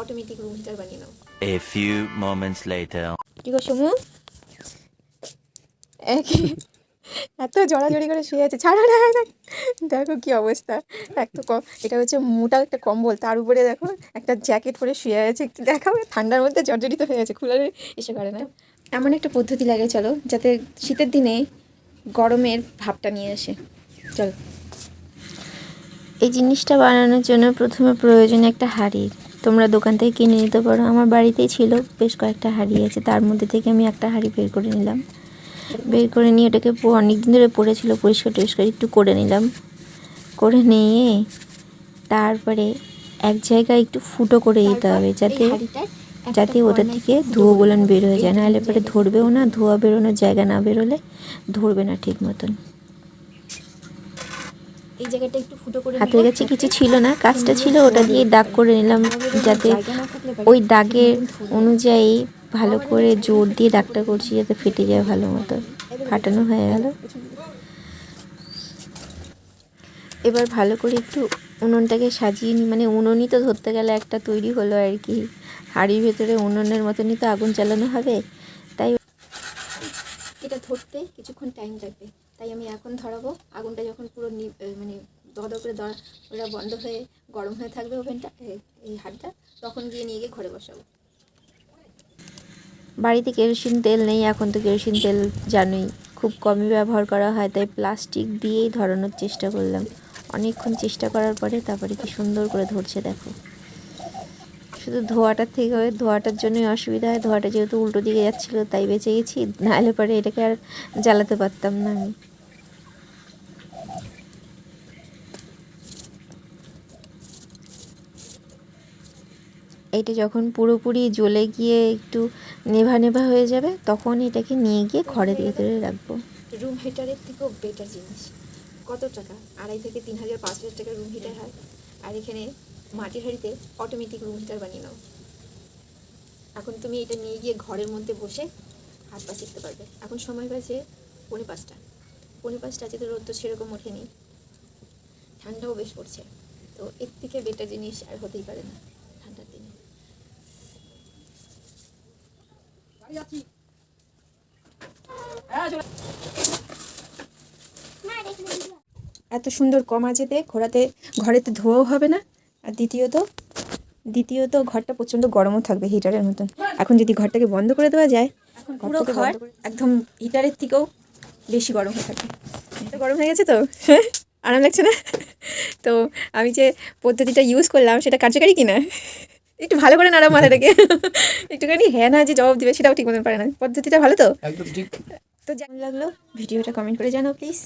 Automatic room heater বানিয়ে নাও। A few moments later. কি গো সমু? একই এত জড়াজড়ি করে শুয়ে আছে। ছাড়ো না। দেখো কি অবস্থা। এক তো এটা হচ্ছে মোটা একটা কম্বল। তার উপরে দেখো একটা জ্যাকেট পরে শুয়ে আছে। একটু দেখাও ঠান্ডার মধ্যে জর্জরিত হয়ে আছে। খুলে এসে করে না। এমন একটা পদ্ধতি লাগে চলো যাতে শীতের দিনে গরমের ভাবটা নিয়ে আসে। চলো। এই জিনিসটা বানানোর জন্য প্রথমে প্রয়োজন একটা হাঁড়ির তোমরা দোকান থেকে কিনে নিতে পারো। আমার বাড়িতেই ছিল বেশ কয়েকটা হাঁড়ি আছে। তার মধ্যে থেকে আমি একটা হাঁড়ি বের করে নিলাম। বের করে নিয়ে ওটাকে অনেক দিন ধরে পড়েছিল পরিষ্কার টরিষ্কার একটু করে নিলাম। করে নিয়ে তারপরে এক জায়গায় একটু ফুটো করে দিতে হবে যাতে যাতে ওদের থেকে ধুয়ো গুলান বের হয়ে যায়। নাহলে পরে ধরবেও না ধোয়া বেরোনোর জায়গা না বেরোলে ধরবে না ঠিক মতন। এই জায়গাটা একটু ফুটো করে হাতের কাছে কিছু ছিল না কাজটা ছিল ওটা দিয়ে দাগ করে নিলাম যাতে ওই দাগের অনুযায়ী ভালো করে জোর দিয়ে দাগটা করছি যাতে ফেটে যায় ভালো মতো। ফাটানো হয়ে গেল। এবার ভালো করে একটু উনুনটাকে সাজিয়ে নিই মানে উনুনই তো ধরতে গেলে একটা তৈরি হলো আর কি। হাঁড়ির ভেতরে উনুনের মতনই তো আগুন চালানো হবে। এটা ধরতে কিছুক্ষণ টাইম লাগবে। তাই আমি এখন ধরাবো। আগুনটা যখন পুরো মানে দদ করে ওটা বন্ধ হয়ে গরম হয়ে থাকবে ওভেনটা এই হাতটা তখন গিয়ে নিয়ে গিয়ে ঘরে বসাবো। বাড়িতে কেরোসিন তেল নেই, এখন তো কেরোসিন তেল জানোই। খুব কমই ব্যবহার করা হয়, তাই প্লাস্টিক দিয়েই ধরানোর চেষ্টা করলাম। অনেকক্ষণ চেষ্টা করার পরে তারপরে কি সুন্দর করে ধরছে, দেখো। শুধু ধোয়াটার থেকে হয় ধোয়াটার জন্যই অসুবিধা হয়। ধোয়াটা যেহেতু উল্টো দিকে যাচ্ছিল, তাই বেঁচে গেছি। নাহলে পরে এটাকে আর জ্বালাতে পারতাম না আমি। এটা যখন পুরোপুরি জ্বলে গিয়ে একটু নেভা নেভা হয়ে যাবে, তখন এটাকে নিয়ে গিয়ে ঘরের ভিতরে রাখব। রুম হিটারের থেকেও বেটার জিনিস। কত টাকা? আড়াই থেকে তিন হাজার, পাঁচ হাজার টাকা রুম হিটার হয়। আর এখানে মাটির হাঁড়িতে অটোমেটিক রুম হিটার বানিয়ে নাও। এখন তুমি এটা নিয়ে গিয়ে ঘরের মধ্যে বসে হাত পা শিখতে পারবে। এখন সময় বাজে পৌনে পাঁচটা। পৌনে পাঁচটা আজকে তো রোদ তো সেরকম ওঠেনি। ঠান্ডাও বেশ পড়ছে। তো এর থেকে বেটার জিনিস আর হতেই পারে না ঠান্ডার দিনে। এত সুন্দর কম আজেতে ঘোরাতে ঘরেতে ধোয়াও হবে না? আর দ্বিতীয়ত দ্বিতীয়ত ঘরটা প্রচণ্ড গরমও থাকবে হিটারের মতন। এখন যদি ঘরটাকে বন্ধ করে দেওয়া যায় পুরো ঘর একদম হিটারের থেকেও বেশি গরম হয়ে থাকে। গরম হয়ে গেছে তো? আরাম লাগছে না? তো আমি যে পদ্ধতিটা ইউজ করলাম সেটা কার্যকারী কিনা? একটু ভালো করে নাড়াও মাথাটাকে। একটুখানি হ্যাঁ না যে জবাব দিবে সেটাও ঠিক মতন পারে না। পদ্ধতিটা ভালো তো? একদম ঠিক। তো যেমন লাগল? ভিডিওটা কমেন্ট করে জানাও প্লিজ